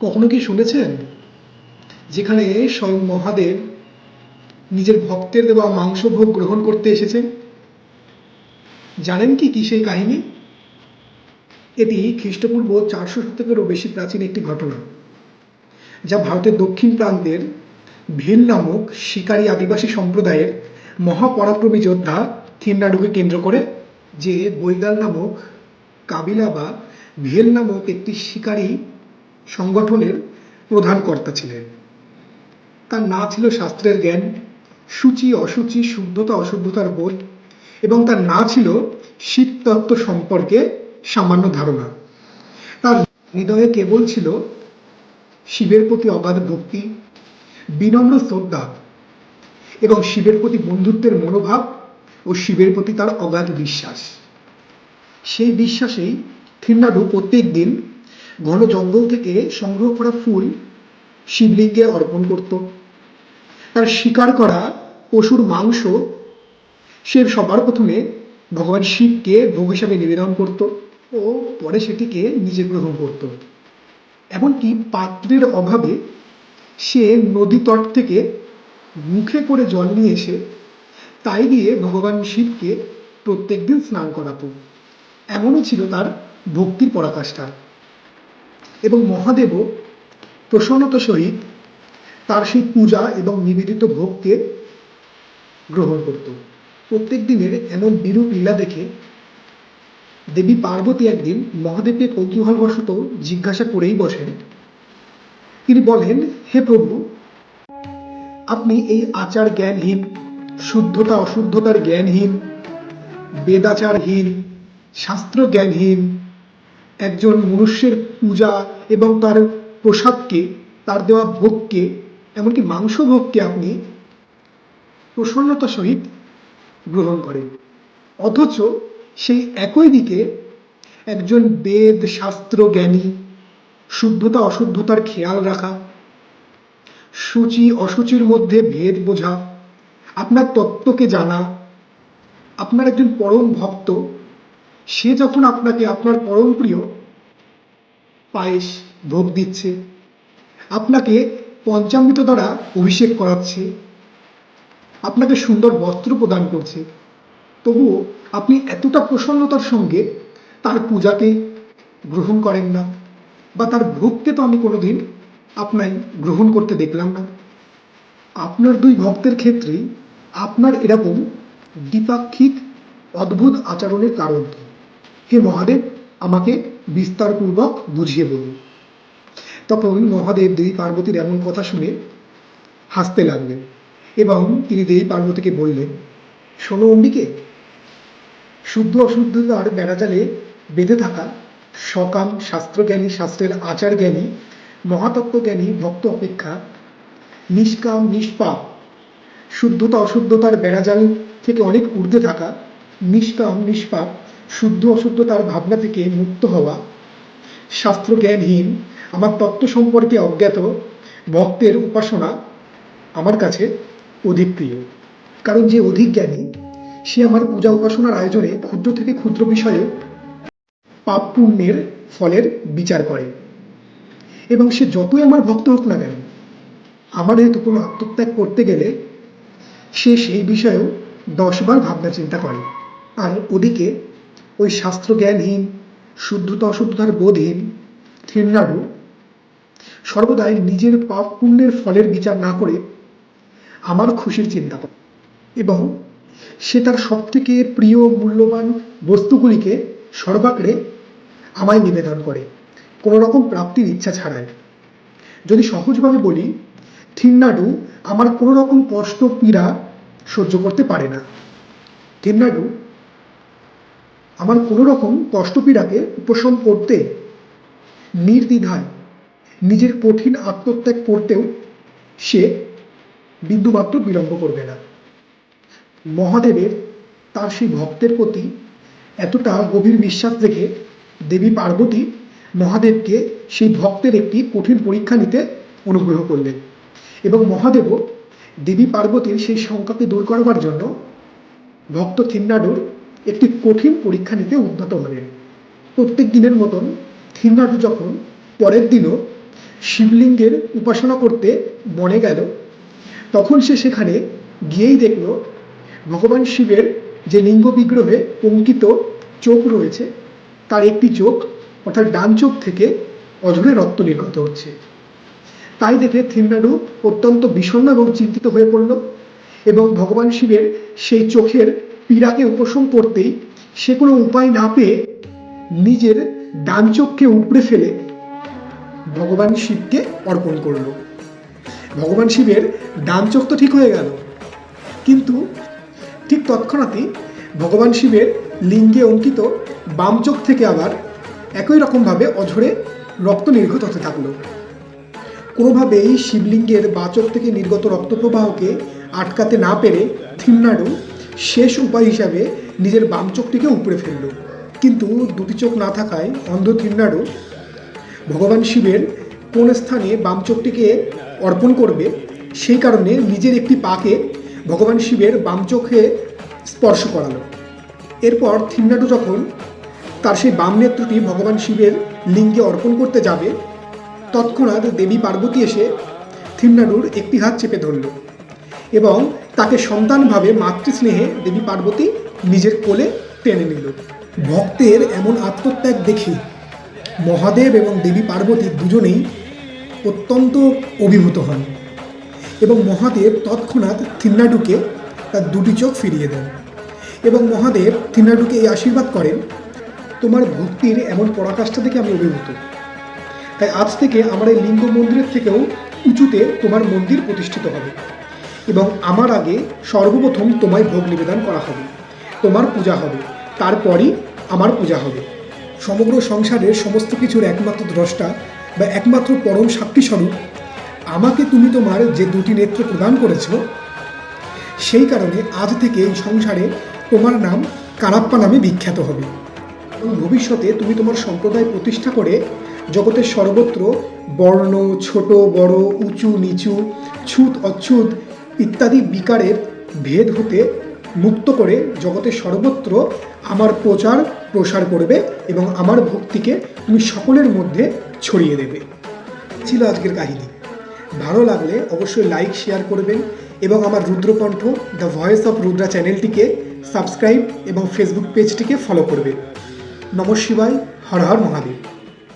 কখনো কি শুনেছেন? যেখানে স্বয়ং মহাদেব নিজের ভক্তের দেওয়া মাংস ভোগ গ্রহণ করতে এসেছেন? জানেন কি কি সেই কাহিনী? এটি খ্রিস্টপূর্ব চারশো শতকেরও বেশি প্রাচীন একটি ঘটনা, যা ভারতের দক্ষিণ প্রান্তের ভিল নামক শিকারী আদিবাসী সম্প্রদায়ের মহাপরাক্রমী যোদ্ধা থিন্নাডুকে কেন্দ্র করে যে বৈগাল নামক কাবিলা বা ভেল নামক একটি শিকারী সংগঠনের প্রধান কর্তা ছিলেন। তার না ছিল শাস্ত্রের জ্ঞান, সূচি, অসুচি, শুদ্ধতা, অশুদ্ধতার বোধ এবং তার না ছিল শিব তত্ত্ব সম্পর্কে সামান্য ধারণা। তার হৃদয়ে কেবল ছিল শিবের প্রতি অগাধ ভক্তি, বিনম্র শ্রদ্ধা এবং শিবের প্রতি বন্ধুত্বের মনোভাব ও শিবের প্রতি তার অগাধ বিশ্বাস। সেই বিশ্বাসেই থিন্নাডু প্রত্যেক দিন ঘন জঙ্গল থেকে সংগ্রহ করা ফুল শিবলিঙ্গে অর্পণ করত। তার শিকার করা পশুর মাংস সে সবার প্রথমে ভগবান শিবকে ভোগ হিসাবে নিবেদন করত ও পরে সেটিকে নিজে গ্রহণ করত। এমনকি পাত্রের অভাবে সে নদী তট থেকে মুখে করে জল নিয়ে এসে তাই দিয়ে ভগবান শিবকে প্রত্যেক দিন স্নান করাতো। এমনও ছিল তার ভক্তির পরাকাষ্ঠা। এবং মহাদেবও প্রসন্নত সহিত তার সেই পূজা এবং নিবেদিত ভোগকে গ্রহণ করত। প্রত্যেক দিনের এমন বিরূপ লীলা দেখে দেবী পার্বতী একদিন মহাদেবকে কৌতূহলবশত জিজ্ঞাসা করেই বসেন। তিনি বলেন, হে প্রভু, আপনি এই আচার জ্ঞানহীন শুদ্ধতা, অশুদ্ধতার জ্ঞানহীন, বেদাচারহীন শাস্ত্র জ্ঞানহীন একজন মনুষ্যের পূজা এবং তার প্রসাদকে, তার দেওয়া ভোগকে, এমনকি মাংস ভোগকে আপনি প্রসন্নতা সহিত গ্রহণ করেন। অথচ সেই একই দিকে একজন বেদ, শাস্ত্র, জ্ঞানী, শুদ্ধতা, অশুদ্ধতার খেয়াল রাখা, সূচি, অসুচির মধ্যে ভেদ বোঝা, আপনার তত্ত্বকে জানা, আপনার একজন পরম ভক্ত সে যখন আপনাকে, আপনার পরম প্রিয় পায়েস ভোগ দিচ্ছে, আপনাকে পঞ্চামৃত দ্বারা অভিষেক করাচ্ছে, আপনাকে সুন্দর বস্ত্র প্রদান করছে, তবুও আপনি এতটা প্রসন্নতার সঙ্গে তার পূজাকে গ্রহণ করেন না বা তার ভোগকে তো আমি কোনোদিন আপনাই গ্রহণ করতে দেখলাম না। আপনার দুই ভক্তের ক্ষেত্রেই আপনার এরকম দ্বিপাক্ষিক অদ্ভুত আচরণের কারণ হে মহাদেব, আমাকে বিস্তারপূর্বক বুঝিয়ে বলুন। তখন মহাদেব দেবী পার্বতীর এমন কথা শুনে হাসতে লাগলেন এবং তিনি দেবী পার্বতীকে বললেন, শোনো অম্বিকে, শুদ্ধ অশুদ্ধতার বেড়াজালে বেঁধে থাকা সকাম শাস্ত্রজ্ঞানী, শাস্ত্রের আচার জ্ঞানী মহাতত্ত্বজ্ঞানী, ভক্ত অপেক্ষা নিষ্কাম, নিষ্পাপ, শুদ্ধতা, অশুদ্ধতার বেড়াজাল থেকে অনেক ঊর্ধ্বে থাকা নিষ্কাম, নিষ্পাপ শুদ্ধ অশুদ্ধতার ভাবনা থেকে মুক্ত হওয়া। শাস্ত্র জ্ঞানহীন আমার তত্ত্ব সম্পর্কে অজ্ঞাত, ভক্তের উপাসনা আমার কাছে অধিক প্রিয়। কারণ যে অধিক জ্ঞানী, সে আমার পূজা উপাসনার আয়োজনে ক্ষুদ্র থেকে ক্ষুদ্র বিষয়ে পাপ পুণ্যের ফলের বিচার করে। এবং সে যতই আমার ভক্ত হোক না কেন, আমার হেতু কোনো আত্মত্যাগ করতে গেলে সে সেই বিষয়েও দশবার ভাবনা চিন্তা করে। আর ওদিকে ওই শাস্ত্র জ্ঞানহীন শুদ্ধতা অশুদ্ধতার বোধহীন থিরনাড়ু সর্বদাই নিজের পাপ পুণ্যের ফলের বিচার না করে আমার খুশির চিন্তা করে এবং সে তার সব থেকে প্রিয় মূল্যবান বস্তুগুলিকে সর্বাগ্রে আমায় নিবেদন করে। কোনো রকম প্রাপ্তির ইচ্ছা ছাড়াই। যদি সহজভাবে বলি থিন্নাডু আমার কোনো রকম কষ্ট, পীড়া সহ্য করতে পারে না। থিন্নাডু আমার কোনো রকম কষ্ট পীড়াকে উপশম করতে, নির্দ্বিধায় নিজের কঠিন আত্মত্যাগ করতেও সে বিন্দুমাত্র বিলম্ব করবে না। মহাদেবের তার সেই ভক্তের প্রতি এতটা গভীর বিশ্বাস দেখে দেবী পার্বতী মহাদেবকে সেই ভক্তের একটি কঠিন পরীক্ষা নিতে অনুগ্রহ করলেন এবং মহাদেবও দেবী পার্বতীর সেই শঙ্কাকে দূর করবার জন্য ভক্ত থিন্নাডুর একটি কঠিন পরীক্ষা নিতে উদ্যত হলেন। প্রত্যেক দিনের মতন থিন্নাডু যখন পরের দিনও শিবলিঙ্গের উপাসনা করতে বনে গেল, তখন সে সেখানে গিয়েই দেখল ভগবান শিবের যে লিঙ্গ বিগ্রহে অঙ্কিত চোখ রয়েছে, তার একটি চোখ অর্থাৎ ডান চোখ থেকে অঝরে রক্ত নির্গত হচ্ছে। তাই দেখে থিন্নাডু অত্যন্ত বিষণ্ণ এবং চিন্তিত হয়ে পড়ল এবং ভগবান শিবের সেই চোখের পীড়াকে উপশম করতেই সে কোনো উপায় না পেয়ে নিজের ডান চোখকে উপড়ে ফেলে ভগবান শিবকে অর্পণ করল। ভগবান শিবের ডান চোখ তো ঠিক হয়ে গেল। কিন্তু ঠিক তৎক্ষণাৎই ভগবান শিবের লিঙ্গে অঙ্কিত বাম চোখ থেকে আবার একই রকমভাবে অঝরে রক্ত নির্গত হতে থাকল। কোনোভাবেই শিবলিঙ্গের বাচক থেকে নির্গত রক্তপ্রবাহকে আটকাতে না পেরে থিন্নাডু শেষ উপায় হিসাবে নিজের বাম চোখটিকে উপড়ে ফেলল। কিন্তু দুটি চোখ না থাকায় অন্ধ থিন্নাডু ভগবান শিবের কোন স্থানে বাম চোখটিকে অর্পণ করবে, সেই কারণে নিজের একটি পাকে ভগবান শিবের বাম চোখে স্পর্শ করালো। এরপর থিন্নাডু যখন তার সেই বাম নেত্রটি ভগবান শিবের লিঙ্গে অর্পণ করতে যাবে, তৎক্ষণাৎ দেবী পার্বতী এসে থিন্নাডুর একটি হাত চেপে ধরল এবং তাকে সন্তানভাবে মাতৃস্নেহে দেবী পার্বতী নিজের কোলে টেনে নিল। ভক্তের এমন আত্মত্যাগ দেখে মহাদেব এবং দেবী পার্বতী দুজনেই অত্যন্ত অভিভূত হন এবং মহাদেব তৎক্ষণাৎ থিন্নাডুকে তার দুটি চোখ ফিরিয়ে দেন এবং মহাদেব থিন্নাডুকে এই আশীর্বাদ করেন, তোমার ভক্তির এমন পরাকাষ্ঠা থেকে আমি অভিভূত। তাই আজ থেকে আমার এই লিঙ্গ মন্দিরের থেকেও উঁচুতে তোমার মন্দির প্রতিষ্ঠিত হবে। এবং আমার আগে সর্বপ্রথম তোমায় ভোগ নিবেদন করা হবে, তোমার পূজা হবে, তারপরই আমার পূজা হবে। সমগ্র সংসারের সমস্ত কিছুর একমাত্র দ্রষ্টা বা একমাত্র পরম সাক্ষী স্বরূপ আমাকে তুমি তোমার যে দুটি নেত্র প্রদান করেছ, সেই কারণে আজ থেকে এই সংসারে তোমার নাম কারাপ্পা নামে বিখ্যাত হবে। এবং ভবিষ্যতে তুমি তোমার সম্প্রদায় প্রতিষ্ঠা করে জগতের সর্বত্র বর্ণ, ছোট, বড়, উঁচু, নিচু, ছুত, অচ্ছুত ইত্যাদি বিকারের ভেদ হতে মুক্ত করে জগতের সর্বত্র আমার প্রচার, প্রসার করবে এবং আমার ভক্তিকে তুমি সকলের মধ্যে ছড়িয়ে দেবে। ছিল আজকের কাহিনী। ভালো লাগলে অবশ্যই লাইক, শেয়ার করবেন এবং আমার Rudrakantha, the voice of Rudra চ্যানেলটিকে সাবস্ক্রাইব এবং ফেসবুক পেজটিকে ফলো করবেন। নমঃ শিবায়, হর হর মহাদেব।